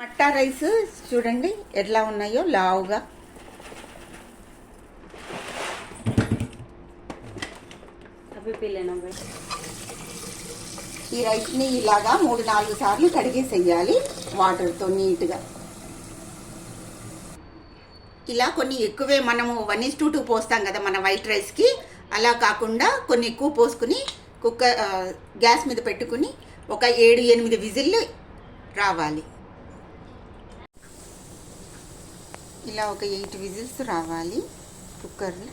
మట్టా rice చూడండి ఎట్లా ఉన్నాయో లావుగా. ఈ రైస్ని ఇలాగా మూడు నాలుగు సార్లు కడిగేసేయాలి వాటర్తో నీట్గా. ఇలా కొన్ని ఎక్కువే మనము వన్ ఇస్ టూ టూ పోస్తాం కదా మన వైట్ రైస్కి. అలా కాకుండా కొన్ని ఎక్కువ పోసుకుని కుక్కర్ గ్యాస్ మీద పెట్టుకుని ఒక ఏడు ఎనిమిది విజిల్లు రావాలి. ఇలా ఒక ఎయిట్ విజిల్స్ రావాలి కుక్కర్లో.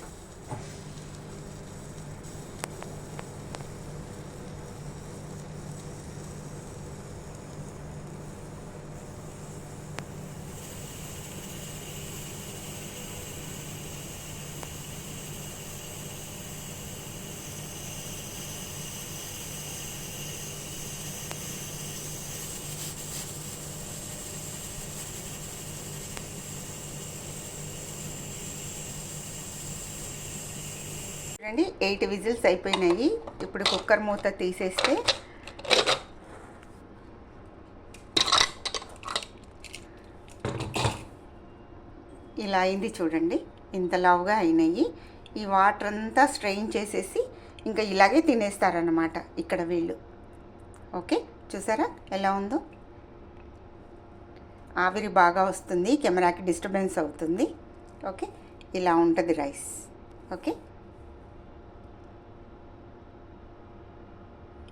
చూడండి ఎయిట్ విజిల్స్ అయిపోయినాయి. ఇప్పుడు కుక్కర్ మూత తీసేస్తే ఇలా అయింది చూడండి. ఇంత లావుగా అయినాయి. ఈ వాటర్ అంతా స్ట్రెయిన్ చేసేసి ఇంకా ఇలాగే తినేస్తారనమాట ఇక్కడ వీళ్ళు. ఓకే చూసారా ఎలా ఉందో? ఆవిరి బాగా వస్తుంది కెమెరాకి డిస్టర్బెన్స్ అవుతుంది. ఓకే ఇలా ఉంటుంది రైస్. ఓకే.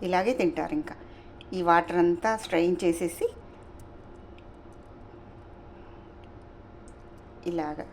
ఇలాగే తింటారు ఇంకా. ఈ వాటర్ అంతా స్ట్రెయిన్ చేసేసి ఇలాగా